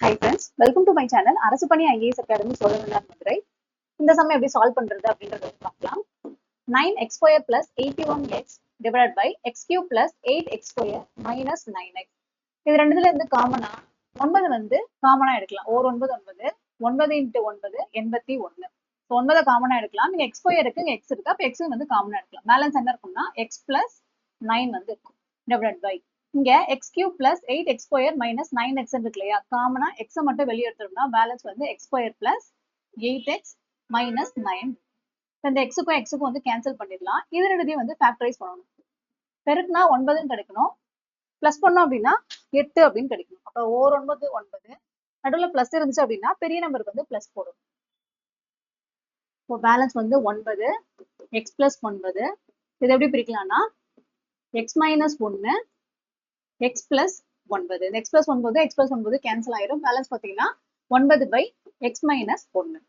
Hi friends welcome to my channel அரசு பணி IAS academy சோழனார் Madurai இந்த சமயம் எப்படி சால்வ் பண்றது அப்படின்றத பார்க்கலாம். Nine x square plus eighty one x divide by x cube plus eight x square minus nine x இது ரெண்டுல இருந்து காமனா ஒன்பது வந்து காமனா எடுக்கலாம். ஓர் ஒன்பது ஒன்பது ஒன்பது இன்ட்டு ஒன்பது எண்பத்தி ஒன்று ஸோ ஒன்பதை காமனா எடுக்கலாம். நீங்க எக்ஸ் ஸ்கொயருக்கு எக்ஸ் இருக்கு. அப்போ எக்ஸ் வந்து காமனா எடுக்கலாம். பேலன்ஸ் என்ன இருக்கும்னா? எக்ஸ் பிளஸ் நைன் வந்து இருக்கும். டிவைட் பை இங்க x cube plus eight x square minus nine x இருக்கு இல்லையா? காமனா எக்ஸை மட்டும் வெளியே எடுத்தோம்னா பேலன்ஸ் வந்து x square plus eight x minus nine இந்த எக்ஸுக்கும் எக்ஸுக்கும் வந்து கேன்சல் பண்ணிடலாம். இது ரெண்டுத்தையும் வந்து ஃபேக்டரைஸ் பண்ணணும். பெருக்குனா ஒன்பதுன்னு கிடைக்கணும். ப்ளஸ் பண்ணோம் அப்படின்னா எட்டு அப்படின்னு கிடைக்கும் அப்போ ஓர் ஒன்பது ஒன்பது. நடுவில் ப்ளஸ் இருந்துச்சு அப்படின்னா பெரிய நம்பருக்கு வந்து ப்ளஸ் போடும் இப்போ பேலன்ஸ் வந்து ஒன்பது எக்ஸ் பிளஸ் ஒன்பது. இது எப்படி பிரிக்கலாம்னா எக்ஸ் மைனஸ் ஒன்று எக்ஸ் பிளஸ் ஒன்பது. எக்ஸ் பிளஸ் ஒன்பது எக்ஸ் பிளஸ் ஒன்பது கேன்சல் ஆயிரும். பேலன்ஸ் பார்த்தீங்கன்னா ஒன்பது பை எக்ஸ் மைனஸ் ஒன்று